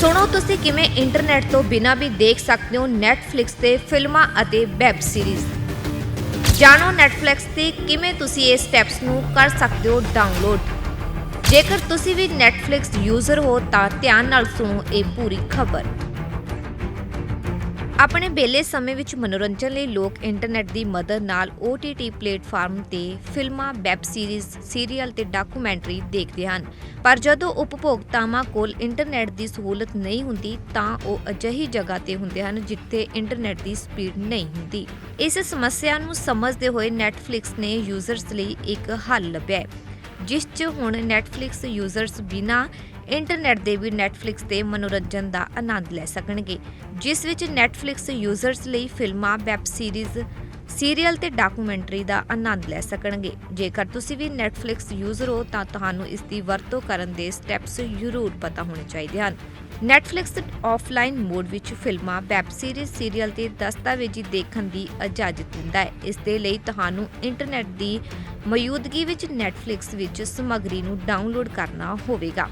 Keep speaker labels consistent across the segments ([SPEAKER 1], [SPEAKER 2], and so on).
[SPEAKER 1] ਸੁਣੋ ਤੁਸੀਂ ਕਿਵੇਂ ਇੰਟਰਨੈਟ ਤੋਂ ਬਿਨਾਂ ਵੀ ਦੇਖ ਸਕਦੇ ਹੋ Netflix ਤੇ ਫਿਲਮਾਂ ਅਤੇ ਵੈਬ ਸੀਰੀਜ਼ ਜਾਣੋ Netflix ਤੇ ਕਿਵੇਂ ਤੁਸੀਂ ਇਹ ਸਟੈਪਸ ਨੂੰ ਕਰ ਸਕਦੇ ਹੋ ਡਾਊਨਲੋਡ ਜੇਕਰ ਤੁਸੀਂ ਵੀ Netflix ਯੂਜ਼ਰ ਹੋ ਤਾਂ ਧਿਆਨ ਨਾਲ ਸੁਣੋ ਇਹ ਪੂਰੀ ਖਬਰ। ਆਪਣੇ ਬੇਲੇ ਸਮੇਂ ਵਿੱਚ ਮਨੋਰੰਜਨ ਲਈ ਲੋਕ ਇੰਟਰਨੈਟ ਦੀ ਮਦਦ ਨਾਲ OTT ਪਲੇਟਫਾਰਮ ਤੇ ਫਿਲਮਾਂ, ਵੈਬ ਸੀਰੀਜ਼, ਸੀਰੀਅਲ ਤੇ ਡਾਕੂਮੈਂਟਰੀ ਦੇਖਦੇ ਹਨ। ਪਰ ਜਦੋਂ ਉਪਭੋਗਤਾਵਾਂ ਕੋਲ ਇੰਟਰਨੈਟ ਦੀ ਸਹੂਲਤ ਨਹੀਂ ਹੁੰਦੀ ਤਾਂ ਉਹ ਅਜਿਹੀ ਜਗ੍ਹਾ ਤੇ ਹੁੰਦੇ ਹਨ ਜਿੱਥੇ ਇੰਟਰਨੈਟ ਦੀ ਸਪੀਡ ਨਹੀਂ ਹੁੰਦੀ। ਇਸ ਸਮੱਸਿਆ ਨੂੰ ਸਮਝਦੇ ਹੋਏ Netflix ਨੇ ਯੂਜ਼ਰਸ ਲਈ ਇੱਕ ਹੱਲ ਲੱਭਿਆ ਜਿਸ 'ਚ ਹੁਣ Netflix ਯੂਜ਼ਰਸ ਬਿਨਾਂ ਇੰਟਰਨੈਟ ਦੇ ਵੀ Netflix ਤੇ ਮਨੋਰੰਜਨ ਦਾ ਆਨੰਦ ਲੈ ਸਕਣਗੇ ਜਿਸ ਵਿੱਚ Netflix ਯੂਜ਼ਰਸ ਲਈ ਫਿਲਮਾਂ, ਵੈਬ ਸੀਰੀਜ਼, ਸੀਰੀਅਲ ਤੇ ਡਾਕੂਮੈਂਟਰੀ ਦਾ ਆਨੰਦ ਲੈ ਸਕਣਗੇ। ਜੇਕਰ ਤੁਸੀਂ ਵੀ Netflix ਯੂਜ਼ਰ ਹੋ ਤਾਂ ਤੁਹਾਨੂੰ ਇਸ ਦੀ ਵਰਤੋਂ ਕਰਨ ਦੇ ਸਟੈਪਸ ਜ਼ਰੂਰ ਪਤਾ ਹੋਣੇ ਚਾਹੀਦੇ ਹਨ। Netflix ਆਫਲਾਈਨ ਮੋਡ ਵਿੱਚ ਫਿਲਮਾਂ, ਵੈਬ ਸੀਰੀਜ਼, ਸੀਰੀਅਲ ਤੇ ਦਸਤਾਵੇਜ਼ੀ ਦੇਖਣ ਦੀ ਇਜਾਜ਼ਤ ਦਿੰਦਾ ਹੈ। ਇਸ ਦੇ ਲਈ ਤੁਹਾਨੂੰ ਇੰਟਰਨੈਟ ਦੀ ਮੌਜੂਦਗੀ ਵਿੱਚ Netflix ਵਿੱਚ ਸਮੱਗਰੀ ਨੂੰ ਡਾਊਨਲੋਡ ਕਰਨਾ ਹੋਵੇਗਾ।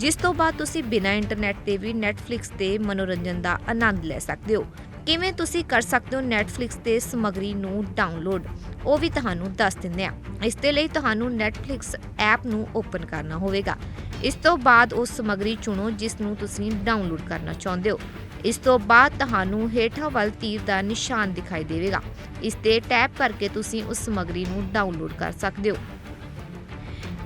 [SPEAKER 1] ਜਿਸ ਤੋਂ ਬਾਅਦ ਤੁਸੀਂ ਬਿਨਾਂ ਇੰਟਰਨੈਟ ਤੇ ਵੀ Netflix ਤੇ ਮਨੋਰੰਜਨ ਦਾ ਆਨੰਦ ਲੈ ਸਕਦੇ ਹੋ। ਕਿਵੇਂ ਤੁਸੀਂ ਕਰ ਸਕਦੇ ਹੋ Netflix ਤੇ ਸਮੱਗਰੀ ਨੂੰ ਡਾਊਨਲੋਡ ਉਹ ਵੀ ਤੁਹਾਨੂੰ ਦੱਸ ਦਿੰਦੇ ਆ ਇਸ ਦੇ ਲਈ ਤੁਹਾਨੂੰ Netflix ਐਪ ਨੂੰ ਓਪਨ ਕਰਨਾ ਹੋਵੇਗਾ। ਇਸ ਤੋਂ ਬਾਅਦ ਉਹ ਸਮੱਗਰੀ ਚੁਣੋ ਜਿਸ ਨੂੰ ਤੁਸੀਂ ਡਾਊਨਲੋਡ ਕਰਨਾ ਚਾਹੁੰਦੇ ਹੋ। ਇਸ ਤੋਂ ਬਾਅਦ ਤੁਹਾਨੂੰ ਹੇਠਾਂ ਵੱਲ ਤੀਰ ਦਾ ਨਿਸ਼ਾਨ ਦਿਖਾਈ ਦੇਵੇਗਾ। ਇਸ ਤੇ ਟੈਪ ਕਰਕੇ ਤੁਸੀਂ ਉਸ ਸਮੱਗਰੀ ਨੂੰ ਡਾਊਨਲੋਡ ਕਰ ਸਕਦੇ ਹੋ।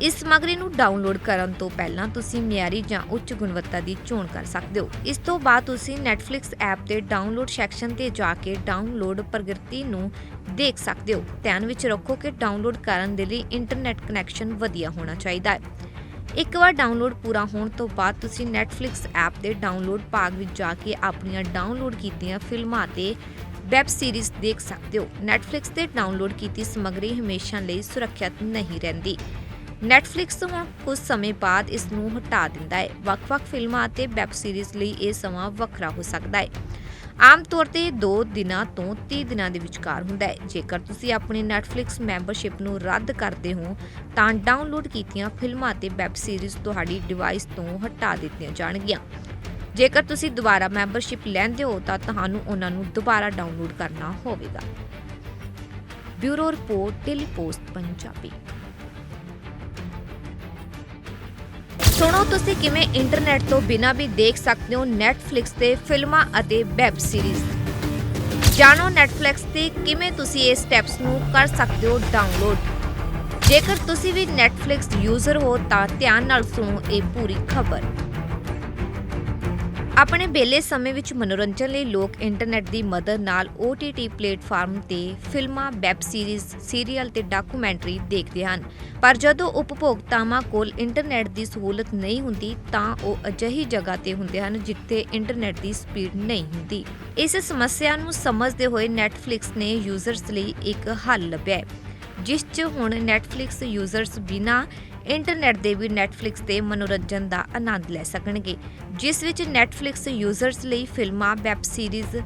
[SPEAKER 1] ਇਸ ਸਮੱਗਰੀ ਨੂੰ ਡਾਊਨਲੋਡ ਕਰਨ ਤੋਂ ਪਹਿਲਾਂ ਤੁਸੀਂ ਮਿਆਰੀ ਜਾਂ ਉੱਚ ਗੁਣਵੱਤਾ ਦੀ ਚੋਣ ਕਰ ਸਕਦੇ ਹੋ। ਇਸ ਤੋਂ ਬਾਅਦ ਤੁਸੀਂ Netflix ਐਪ ਦੇ ਡਾਊਨਲੋਡ ਸੈਕਸ਼ਨ ਤੇ ਜਾ ਕੇ ਡਾਊਨਲੋਡ ਪ੍ਰਗਤੀ ਨੂੰ ਦੇਖ ਸਕਦੇ ਹੋ। ਧਿਆਨ ਵਿੱਚ ਰੱਖੋ ਕਿ ਡਾਊਨਲੋਡ ਕਰਨ ਦੇ ਲਈ ਇੰਟਰਨੈਟ ਕਨੈਕਸ਼ਨ ਵਧੀਆ ਹੋਣਾ ਚਾਹੀਦਾ ਹੈ। ਇੱਕ ਵਾਰ ਡਾਊਨਲੋਡ ਪੂਰਾ ਹੋਣ ਤੋਂ ਬਾਅਦ ਤੁਸੀਂ Netflix ਐਪ ਦੇ ਡਾਊਨਲੋਡ ਭਾਗ ਵਿੱਚ ਜਾ ਕੇ ਆਪਣੀਆਂ ਡਾਊਨਲੋਡ ਕੀਤੀਆਂ ਫਿਲਮਾਂ ਤੇ ਵੈਬ ਸੀਰੀਜ਼ ਦੇਖ ਸਕਦੇ ਹੋ। Netflix ਤੇ ਡਾਊਨਲੋਡ ਕੀਤੀ ਸਮੱਗਰੀ ਹਮੇਸ਼ਾ ਲਈ ਸੁਰੱਖਿਅਤ ਨਹੀਂ ਰਹਿੰਦੀ। Netflix ਹੁਣ ਕੁਝ ਸਮੇਂ ਬਾਅਦ ਇਸ ਨੂੰ ਹਟਾ ਦਿੰਦਾ ਹੈ। ਵੱਖ-ਵੱਖ ਫਿਲਮਾਂ ਅਤੇ ਵੈਬ ਸੀਰੀਜ਼ ਲਈ ਇਹ ਸਮਾਂ ਵੱਖਰਾ ਹੋ ਸਕਦਾ ਹੈ। ਆਮ ਤੌਰ ਤੇ 2 ਦਿਨਾਂ ਤੋਂ 30 ਦਿਨਾਂ ਦੇ ਵਿਚਕਾਰ ਹੁੰਦਾ ਹੈ। ਜੇਕਰ ਤੁਸੀਂ ਆਪਣੀ Netflix ਮੈਂਬਰਸ਼ਿਪ ਨੂੰ ਰੱਦ ਕਰਦੇ ਹੋ, ਤਾਂ ਡਾਊਨਲੋਡ ਕੀਤੀਆਂ ਫਿਲਮਾਂ ਅਤੇ ਵੈਬ ਸੀਰੀਜ਼ ਤੁਹਾਡੀ ਡਿਵਾਈਸ ਤੋਂ ਹਟਾ ਦਿੱਤੀਆਂ ਜਾਣਗੀਆਂ। ਜੇਕਰ ਤੁਸੀਂ ਦੁਬਾਰਾ ਮੈਂਬਰਸ਼ਿਪ ਲੈਂਦੇ ਹੋ, ਤਾਂ ਤੁਹਾਨੂੰ ਉਹਨਾਂ ਨੂੰ ਦੁਬਾਰਾ ਡਾਊਨਲੋਡ ਕਰਨਾ ਹੋਵੇਗਾ। Bureau report daily post Punjabi. ਸੁਣੋ ਤੁਸੀਂ ਕਿਵੇਂ ਇੰਟਰਨੈਟ ਤੋਂ ਬਿਨਾਂ ਵੀ ਦੇਖ ਸਕਦੇ ਹੋ Netflix ਤੇ ਫਿਲਮਾਂ ਅਤੇ ਵੈਬ ਸੀਰੀਜ਼ ਜਾਣੋ Netflix ਤੇ ਕਿਵੇਂ ਤੁਸੀਂ ਇਹ ਸਟੈਪਸ ਨੂੰ ਕਰ ਸਕਦੇ ਹੋ ਡਾਊਨਲੋਡ ਜੇਕਰ ਤੁਸੀਂ ਵੀ Netflix ਯੂਜ਼ਰ ਹੋ ਤਾਂ ਧਿਆਨ ਨਾਲ ਸੁਣੋ ਇਹ ਪੂਰੀ ਖਬਰ। ਆਪਣੇ ਬੇਲੇ ਸਮੇਂ ਵਿੱਚ ਮਨੋਰੰਜਨ ਲਈ ਲੋਕ ਇੰਟਰਨੈਟ ਦੀ ਮਦਦ ਨਾਲ OTT ਪਲੇਟਫਾਰਮ ਤੇ ਫਿਲਮਾਂ, ਵੈਬ ਸੀਰੀਜ਼, ਸੀਰੀਅਲ ਤੇ ਡਾਕੂਮੈਂਟਰੀ ਦੇਖਦੇ ਹਨ। ਪਰ ਜਦੋਂ ਉਪਭੋਗਤਾਵਾਂ ਕੋਲ ਇੰਟਰਨੈਟ ਦੀ ਸਹੂਲਤ ਨਹੀਂ ਹੁੰਦੀ ਤਾਂ ਉਹ ਅਜਿਹੀ ਜਗ੍ਹਾ ਤੇ ਹੁੰਦੇ ਹਨ ਜਿੱਥੇ ਇੰਟਰਨੈਟ ਦੀ ਸਪੀਡ ਨਹੀਂ ਹੁੰਦੀ। ਇਸ ਸਮੱਸਿਆ ਨੂੰ ਸਮਝਦੇ ਹੋਏ Netflix ਨੇ ਯੂਜ਼ਰਸ ਲਈ ਇੱਕ ਹੱਲ ਲੱਭਿਆ ਜਿਸ 'ਚ ਹੁਣ Netflix ਯੂਜ਼ਰਸ ਬਿਨਾਂ ਇੰਟਰਨੈਟ ਦੇ ਵੀ Netflix ਤੇ ਮਨੋਰੰਜਨ ਦਾ ਆਨੰਦ ਲੈ ਸਕਣਗੇ ਜਿਸ ਵਿੱਚ Netflix ਯੂਜ਼ਰਸ ਲਈ ਫਿਲਮਾਂ, ਵੈਬ ਸੀਰੀਜ਼,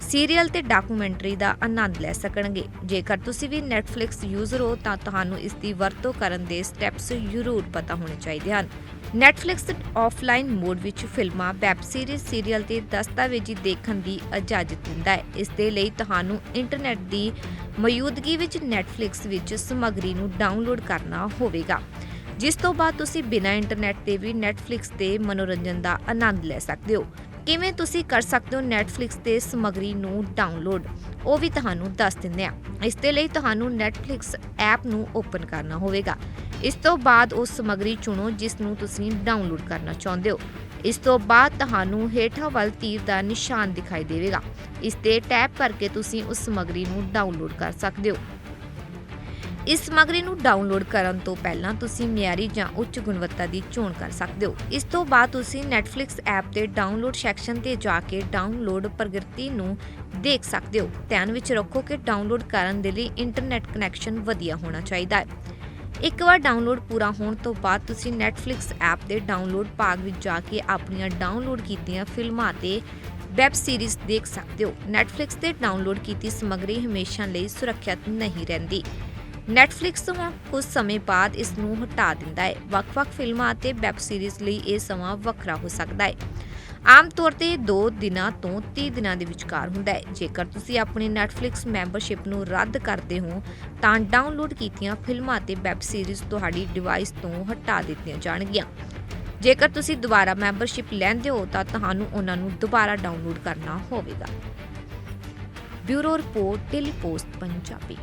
[SPEAKER 1] ਸੀਰੀਅਲ ਤੇ ਡਾਕੂਮੈਂਟਰੀ ਦਾ ਆਨੰਦ ਲੈ ਸਕਣਗੇ। ਜੇਕਰ ਤੁਸੀਂ ਵੀ Netflix ਯੂਜ਼ਰ ਹੋ ਤਾਂ ਤੁਹਾਨੂੰ ਇਸ ਦੀ ਵਰਤੋਂ ਕਰਨ ਦੇ ਸਟੈਪਸ ਜ਼ਰੂਰ ਪਤਾ ਹੋਣੇ ਚਾਹੀਦੇ ਹਨ। Netflix ਆਫਲਾਈਨ ਮੋਡ ਵਿੱਚ ਫਿਲਮਾਂ, ਵੈਬ ਸੀਰੀਜ਼, ਸੀਰੀਅਲ ਤੇ ਦਸਤਾਵੇਜ਼ੀ ਦੇਖਣ ਦੀ ਇਜਾਜ਼ਤ ਦਿੰਦਾ ਹੈ। ਇਸ ਦੇ ਲਈ ਤੁਹਾਨੂੰ ਇੰਟਰਨੈਟ ਦੀ ਮੌਜੂਦਗੀ ਵਿੱਚ Netflix ਵਿੱਚ ਸਮੱਗਰੀ ਨੂੰ ਡਾਊਨਲੋਡ ਕਰਨਾ ਹੋਵੇਗਾ। ਜਿਸ ਤੋਂ ਬਾਅਦ ਤੁਸੀਂ ਬਿਨਾਂ ਇੰਟਰਨੈਟ ਤੇ ਵੀ Netflix ਤੇ ਮਨੋਰੰਜਨ ਦਾ ਆਨੰਦ ਲੈ ਸਕਦੇ ਹੋ। ਕਿਵੇਂ ਤੁਸੀਂ ਕਰ ਸਕਦੇ ਹੋ Netflix ਤੇ ਸਮੱਗਰੀ ਨੂੰ ਡਾਊਨਲੋਡ ਉਹ ਵੀ ਤੁਹਾਨੂੰ ਦੱਸ ਦਿੰਦੇ ਆ ਇਸ ਦੇ ਲਈ ਤੁਹਾਨੂੰ Netflix ਐਪ ਨੂੰ ਓਪਨ ਕਰਨਾ ਹੋਵੇਗਾ। ਇਸ ਤੋਂ ਬਾਅਦ ਉਸ ਸਮੱਗਰੀ ਚੁਣੋ, ਜਿਸ ਨੂੰ ਤੁਸੀਂ ਡਾਊਨਲੋਡ ਕਰਨਾ ਚਾਹੁੰਦੇ ਹੋ। ਇਸ ਤੋਂ ਬਾਅਦ ਤੁਹਾਨੂੰ ਹੇਠਾਂ ਵੱਲ ਤੀਰ ਦਾ ਨਿਸ਼ਾਨ ਦਿਖਾਈ ਦੇਵੇਗਾ। ਇਸ ਤੇ ਟੈਪ ਕਰਕੇ ਤੁਸੀਂ ਉਸ ਸਮੱਗਰੀ ਨੂੰ ਡਾਊਨਲੋਡ ਕਰ ਸਕਦੇ ਹੋ। ਇਸ ਸਮੱਗਰੀ ਨੂੰ ਡਾਊਨਲੋਡ ਕਰਨ ਤੋਂ ਪਹਿਲਾਂ ਤੁਸੀਂ ਮਿਆਰੀ ਜਾਂ ਉੱਚ ਗੁਣਵੱਤਾ ਦੀ ਚੋਣ ਕਰ ਸਕਦੇ ਹੋ। ਇਸ ਤੋਂ ਬਾਅਦ ਤੁਸੀਂ Netflix ਐਪ ਦੇ ਡਾਊਨਲੋਡ ਸੈਕਸ਼ਨ ਤੇ ਜਾ ਕੇ ਡਾਊਨਲੋਡ ਪ੍ਰਗਤੀ ਨੂੰ ਦੇਖ ਸਕਦੇ ਹੋ। ਧਿਆਨ ਵਿੱਚ ਰੱਖੋ ਕਿ ਡਾਊਨਲੋਡ ਕਰਨ ਦੇ ਲਈ ਇੰਟਰਨੈਟ ਕਨੈਕਸ਼ਨ ਵਧੀਆ ਹੋਣਾ ਚਾਹੀਦਾ ਹੈ। ਇੱਕ ਵਾਰ ਡਾਊਨਲੋਡ ਪੂਰਾ ਹੋਣ ਤੋਂ ਬਾਅਦ ਤੁਸੀਂ Netflix ਐਪ ਦੇ ਡਾਊਨਲੋਡ ਭਾਗ ਵਿੱਚ ਜਾ ਕੇ ਆਪਣੀਆਂ ਡਾਊਨਲੋਡ ਕੀਤੀਆਂ ਫਿਲਮਾਂ ਅਤੇ ਵੈਬ ਸੀਰੀਜ਼ ਦੇਖ ਸਕਦੇ ਹੋ। Netflix ਤੇ ਡਾਊਨਲੋਡ ਕੀਤੀ ਸਮੱਗਰੀ ਹਮੇਸ਼ਾ ਲਈ ਸੁਰੱਖਿਅਤ ਨਹੀਂ ਰਹਿੰਦੀ। Netflix ਹੁਣ ਕੁਝ ਸਮੇਂ ਬਾਅਦ ਇਸ ਨੂੰ ਹਟਾ ਦਿੰਦਾ ਹੈ। ਵੱਖ-ਵੱਖ ਫਿਲਮਾਂ ਅਤੇ ਵੈਬ ਸੀਰੀਜ਼ ਲਈ ਇਹ ਸਮਾਂ ਵੱਖਰਾ ਹੋ ਸਕਦਾ ਹੈ। ਆਮ ਤੌਰ ਤੇ 2 ਦਿਨਾਂ ਤੋਂ 30 ਦਿਨਾਂ ਦੇ ਵਿਚਕਾਰ ਹੁੰਦਾ ਹੈ। ਜੇਕਰ ਤੁਸੀਂ ਆਪਣੀ Netflix ਮੈਂਬਰਸ਼ਿਪ ਨੂੰ ਰੱਦ ਕਰਦੇ ਹੋ, ਤਾਂ ਡਾਊਨਲੋਡ ਕੀਤੀਆਂ ਫਿਲਮਾਂ ਅਤੇ ਵੈਬ ਸੀਰੀਜ਼ ਤੁਹਾਡੀ ਡਿਵਾਈਸ ਤੋਂ ਹਟਾ ਦਿੱਤੀਆਂ ਜਾਣਗੀਆਂ। ਜੇਕਰ ਤੁਸੀਂ ਦੁਬਾਰਾ ਮੈਂਬਰਸ਼ਿਪ ਲੈਂਦੇ ਹੋ, ਤਾਂ ਤੁਹਾਨੂੰ ਉਹਨਾਂ ਨੂੰ ਦੁਬਾਰਾ ਡਾਊਨਲੋਡ ਕਰਨਾ ਹੋਵੇਗਾ। Bureau report Daily Post Punjabi.